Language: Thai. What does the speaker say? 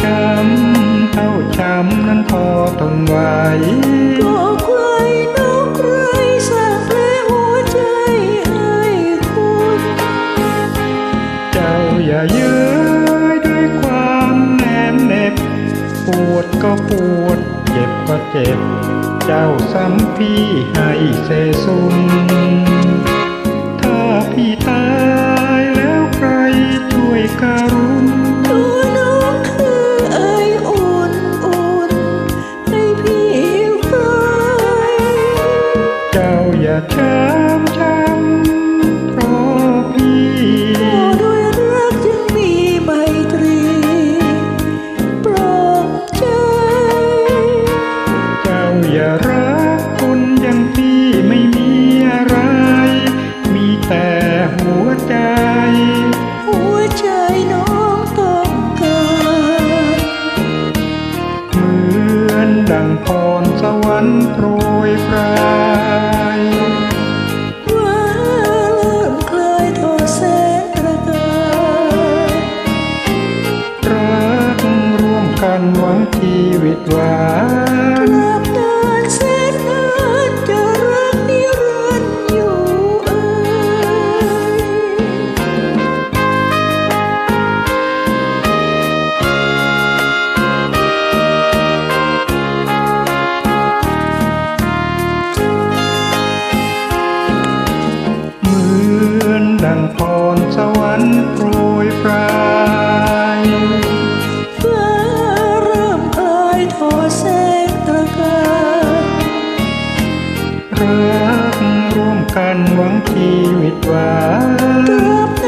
ช้ำเท่าช้ำนั้นพอทนไหวก็ใครน้องใครสร้างแผลหัวใจให้คุณ เจ้าอย่าเย้ยด้วยความแนมเหน็บปวดก็ปวด เจ็บก็เจ็บ เจ้าซ้ำพี่ให้เสสุม จ้า หวังชีวิตหวานราบนานแสนนานจะรักนิรันดร์อยู่เอ่ยเหมือนดังพรสวรรค์โปรยปลาย รักร่วมกันหวังชีวิตหวานตรา